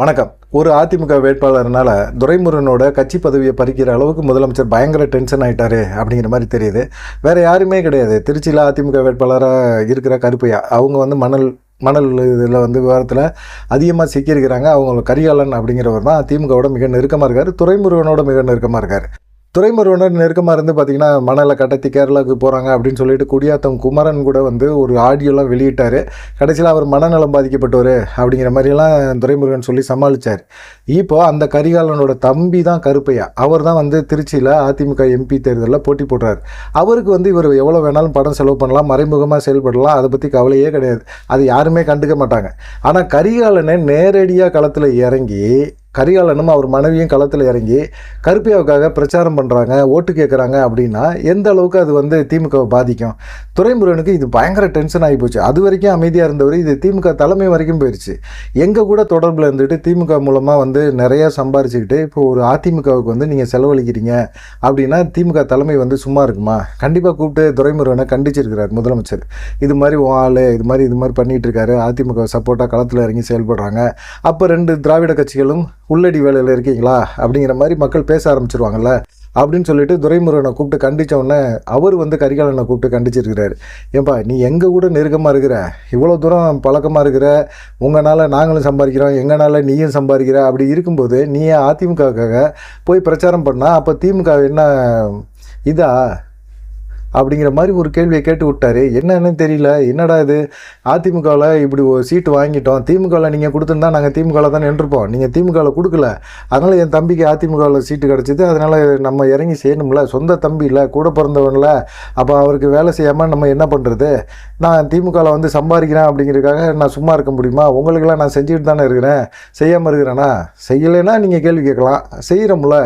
வணக்கம். ஒரு அதிமுக வேட்பாளர்னால துரைமுருகனோட கட்சி பதவியை பறிக்கிற அளவுக்கு முதலமைச்சர் பயங்கர டென்ஷன் ஆயிட்டாரு அப்படிங்கிற மாதிரி தெரியுது. வேற யாருமே கிடையாது. திருச்சியில் அதிமுக வேட்பாளராக இருக்கிற கருப்பையா அவங்க வந்து மணல் மணல் இதில் வந்து விவரத்தில் அதிகமாக சிக்கியிருக்கிறாங்க. அவங்க கரிகாலன் அப்படிங்கிறவர் தான் திமுகவோட மிக நெருக்கமாக இருக்கார். துரைமுருகனோட மிக நெருக்கமாக இருக்கார். துறைமுருகனர் நெருக்கமாக இருந்து பார்த்தீங்கன்னா மணலை கடத்தி கேரளாவுக்கு போகிறாங்க அப்படின்னு சொல்லிட்டு குடியாத்தம் குமரன் கூட வந்து ஒரு ஆடியோலாம் வெளியிட்டார். கடைசியில் அவர் மனநலம் பாதிக்கப்பட்டவர் அப்படிங்கிற மாதிரிலாம் துரைமுருகன் சொல்லி சமாளித்தார் இப்போது அந்த கரிகாலனோட தம்பி தான் கருப்பையா. அவர் தான் வந்து திருச்சியில் அதிமுக எம்பி தேர்தலில் போட்டி போடுறார். அவருக்கு வந்து இவர் எவ்வளோ வேணாலும் படம் செலவு பண்ணலாம் மறைமுகமாக செயல்படலாம் அதை பற்றி கவலையே கிடையாது. அது யாருமே கண்டுக்க மாட்டாங்க. ஆனால் கரிகாலனை நேரடியாக களத்தில் இறங்கி கரிகாலனும் அவர் மனைவியும் களத்தில் இறங்கி கருப்பியாவுக்காக பிரச்சாரம் பண்ணுறாங்க ஓட்டு கேட்குறாங்க அப்படின்னா எந்த அளவுக்கு அது வந்து திமுகவை பாதிக்கும்? துறைமுருகனுக்கு இது பயங்கர டென்ஷன் ஆகி போச்சு. அது வரைக்கும் அமைதியாக இருந்தவர் இது திமுக தலைமை வரைக்கும் போயிடுச்சு எங்கள் கூட தொடர்பில் இருந்துட்டு திமுக மூலமாக வந்து நிறையா சம்பாரிச்சுக்கிட்டு இப்போ ஒரு அதிமுகவுக்கு வந்து நீங்கள் செலவழிக்கிறீங்க அப்படின்னா திமுக தலைமை வந்து சும்மா இருக்குமா? கண்டிப்பாக கூப்பிட்டு துரைமுருகனை கண்டிச்சிருக்கிறார் முதலமைச்சர். இது மாதிரி ஆள் இது மாதிரி இது மாதிரி பண்ணிகிட்டு இருக்காரு. அதிமுக சப்போர்ட்டாக களத்தில் இறங்கி செயல்படுறாங்க. அப்போ ரெண்டு திராவிட கட்சிகளும் உள்ளடி வேலையில் இருக்கீங்களா? அப்படிங்கிற மாதிரி மக்கள் பேச ஆரம்பிச்சிருவாங்கல்ல? அப்படின்னு சொல்லிட்டு துரைமுருகனை கூப்பிட்டு கண்டிச்ச உடனே அவர் வந்து கரிகாலனை கூப்பிட்டு கண்டிச்சிருக்கிறாரு. ஏன்பா நீ எங்கள் கூட நெருக்கமாக இருக்கிற? இவ்வளோ தூரம் பழக்கமாக இருக்கிற? உங்களால் நாங்களும் சம்பாதிக்கிறோம் எங்களால் நீயும் சம்பாதிக்கிற? அப்படி இருக்கும்போது நீ அதிமுகவுக்காக போய் பிரச்சாரம் பண்ணால் அப்போ திமுக என்ன இதா? அப்படிங்கிற மாதிரி ஒரு கேள்வியை கேட்டு விட்டார். என்னன்னு தெரியல. என்னடா இது? அதிமுகவில் இப்படி ஒரு சீட்டு வாங்கிட்டோம். திமுகவில் நீங்கள் கொடுத்துருந்தா நாங்கள் திமுகவில் தான் நின்றுப்போம் நீங்கள் திமுகவில் கொடுக்கல. அதனால் என் தம்பிக்கு அதிமுகவில் சீட்டு கிடச்சிது. அதனால் நம்ம இறங்கி செய்யணும்ல சொந்த தம்பி இல்லை கூட பிறந்தவன்ல அப்போ அவருக்கு வேலை செய்யாமல் நம்ம என்ன பண்ணுறது நான் திமுகவில் வந்து சம்பாதிக்கிறேன் அப்படிங்கிறதுக்காக நான் சும்மா இருக்க முடியுமா? உங்களுக்கெல்லாம் நான் செஞ்சுட்டு தானே இருக்கிறேன். செய்யாமல் இருக்கிறேனா? செய்யலைன்னா நீங்கள் கேள்வி கேட்கலாம். செய்கிறோம்ல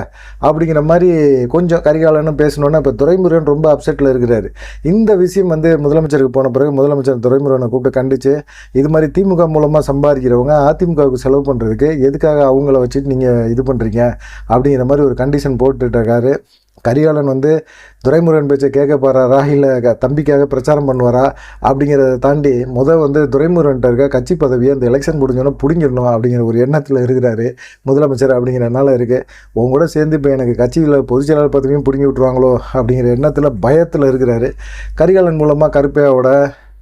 அப்படிங்கிற மாதிரி கொஞ்சம் கரிகாலன்னு பேசணுன்னா இப்போ துரைமுருகன் ரொம்ப அப்செட்டில் இருக்கிறாரு. இந்த விஷயம் வந்து முதலமைச்சருக்கு போன பிறகு முதலமைச்சர் துரைமுருகனை கூப்பிட்டு கண்டித்து இது மாதிரி திமுக மூலமாக சம்பாதிக்கிறவங்க அதிமுகவுக்கு செலவு பண்ணுறதுக்கு எதுக்காக அவங்கள வச்சுட்டு நீங்கள் இது பண்ணுறீங்க அப்படிங்கிற மாதிரி ஒரு கண்டிஷன் போட்டுட்ருக்காரு கரிகாலன் வந்து துரைமுருகன் பேச்சை கேட்க போகிறாரா இல்லை தம்பிக்காக பிரச்சாரம் பண்ணுவாரா? அப்படிங்கிறத தாண்டி முத வந்து துரைமுருகன்ட்ட இருக்க கட்சி பதவியை அந்த எலெக்ஷன் முடிஞ்சோன்னா பிடிங்கிடணும் அப்படிங்கிற ஒரு எண்ணத்தில் இருக்கிறாரு முதலமைச்சர் அப்படிங்கிற இருக்குது உங்க கூட சேர்ந்து இப்போ எனக்கு கட்சியில் பொதுச்செயலாளர் பதவியும் பிடுங்கி விட்டுருவாங்களோ அப்படிங்கிற எண்ணத்தில் பயத்தில் இருக்கிறாரு. கரிகாலன் மூலமாக கருப்பையாவோட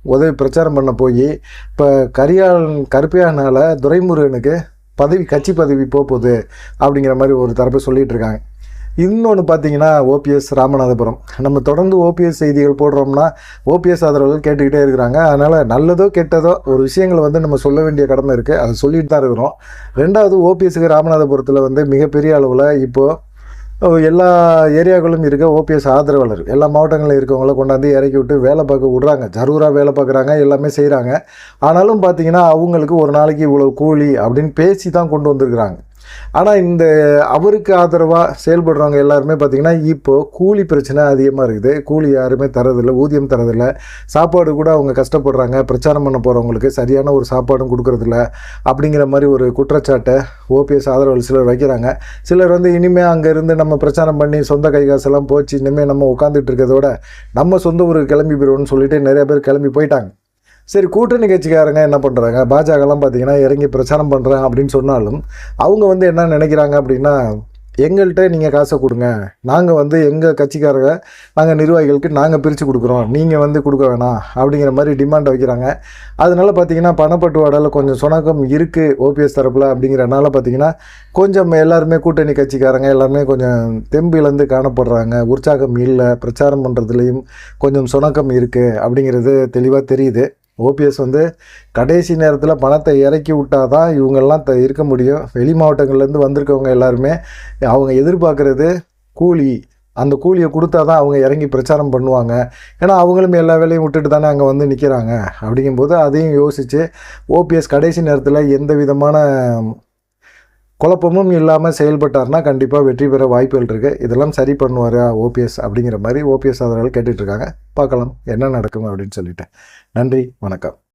உதவி பிரச்சாரம் பண்ண போய் இப்போ கரிகாலன் கருப்பையானால துரைமுருகனுக்கு பதவி கட்சி பதவி போகுது அப்படிங்கிற மாதிரி ஒரு தரப்பை சொல்லிகிட்டு இருக்காங்க. இன்னொன்று பார்த்தீங்கன்னா ஓபிஎஸ் ராமநாதபுரம். நம்ம தொடர்ந்து ஓபிஎஸ் செய்திகள் போடுறோம்னா ஓபிஎஸ் ஆதரவுகள் கேட்டுக்கிட்டே இருக்கிறாங்க. அதனால் நல்லதோ கெட்டதோ ஒரு விஷயங்களை வந்து நம்ம சொல்ல வேண்டிய கடமை இருக்குது அதை சொல்லிட்டு தான் இருக்கிறோம். ரெண்டாவது ஓபிஎஸ்க்கு ராமநாதபுரத்தில் வந்து மிகப்பெரிய அளவில் இப்போது எல்லா ஏரியாக்களும் இருக்க ஓபிஎஸ் ஆதரவாளர் எல்லா மாவட்டங்களில் இருக்கவங்கள கொண்டாந்து இறக்கி விட்டு வேலை பார்க்க விட்றாங்க. ஜரூராக வேலை பார்க்குறாங்க எல்லாமே செய்கிறாங்க ஆனாலும் பார்த்தீங்கன்னா அவங்களுக்கு ஒரு நாளைக்கு இவ்வளோ கூலி அப்படின்னு பேசி தான் கொண்டு வந்திருக்கிறாங்க. ஆனால் இந்த அவருக்கு ஆதரவாக செயல்படுறவங்க எல்லாருமே பார்த்திங்கன்னா இப்போது கூலி பிரச்சனை அதிகமாக இருக்குது. கூலி யாருமே தரதில்லை ஊதியம் தரதில்லை. சாப்பாடு கூட அவங்க கஷ்டப்படுறாங்க. பிரச்சாரம் பண்ண போகிறவங்களுக்கு சரியான ஒரு சாப்பாடும் கொடுக்கறதில்ல அப்படிங்கிற மாதிரி ஒரு குற்றச்சாட்டை ஓபிஎஸ் ஆதரவு சிலர் வைக்கிறாங்க. சிலர் வந்து இனிமேல் அங்கே இருந்து நம்ம பிரச்சாரம் பண்ணி சொந்த கை காசெல்லாம் போச்சு இனிமேல் நம்ம உட்காந்துட்டு இருக்கிறதோட நம்ம சொந்த ஊருக்கு கிளம்பி போயிடுவோம்னு சொல்லிட்டு நிறைய பேர் கிளம்பி போயிட்டாங்க. சரி கூட்டணி கட்சிக்காரங்க என்ன பண்ணுறாங்க பாஜகலாம் பார்த்தீங்கன்னா இறங்கி பிரச்சாரம் பண்ணுறேன் அப்படின்னு சொன்னாலும் அவங்க வந்து என்ன நினைக்கிறாங்க அப்படின்னா எங்கள்கிட்ட நீங்கள் காசை கொடுங்க. நாங்கள் வந்து எங்கள் கட்சிக்காரங்க நாங்கள் நிர்வாகிகளுக்கு நாங்கள் பிரித்து கொடுக்குறோம். நீங்கள் வந்து கொடுக்க வேணாம் அப்படிங்கிற மாதிரி டிமாண்ட் வைக்கிறாங்க. அதனால் பார்த்தீங்கன்னா பணப்பட்டுவாடால் கொஞ்சம் சுணக்கம் இருக்குது ஓபிஎஸ் தரப்பில் அப்படிங்கிறனால பார்த்தீங்கன்னா கொஞ்சம் எல்லாருமே கூட்டணி கட்சிக்காரங்க எல்லாருமே கொஞ்சம் தெம்பு இழந்து காணப்படுறாங்க. உற்சாகம் இல்லை பிரச்சாரம் பண்ணுறதுலேயும் கொஞ்சம் சுணக்கம் இருக்குது அப்படிங்கிறது தெளிவாக தெரியுது. ஓபிஎஸ் வந்து கடைசி நேரத்தில் பணத்தை இறக்கி விட்டால் தான் இவங்கெல்லாம் த இருக்க முடியும். வெளி மாவட்டங்கள்லேருந்து வந்திருக்கவங்க எல்லாருமே அவங்க எதிர்பார்க்குறது கூலி. அந்த கூலியை கொடுத்தா தான் அவங்க இறங்கி பிரச்சாரம் பண்ணுவாங்க. ஏன்னா அவங்களும் எல்லா வேலையும் விட்டுட்டு தானே அங்கே வந்து நிற்கிறாங்க அப்படிங்கும்போது அதையும் யோசித்து ஓபிஎஸ் கடைசி நேரத்தில் எந்த விதமான குழப்பமும் இல்லாமல் செயல்பட்டார்னா கண்டிப்பாக வெற்றி பெற வாய்ப்புகள் இருக்குது இதெல்லாம் சரி பண்ணுவாரா ஓபிஎஸ் அப்படிங்கிற மாதிரி ஓபிஎஸ் ஆதரவால் கேட்டுட்ருக்காங்க பார்க்கலாம் என்ன நடக்கும் அப்படின்னு சொல்லிட்டு. நன்றி வணக்கம்.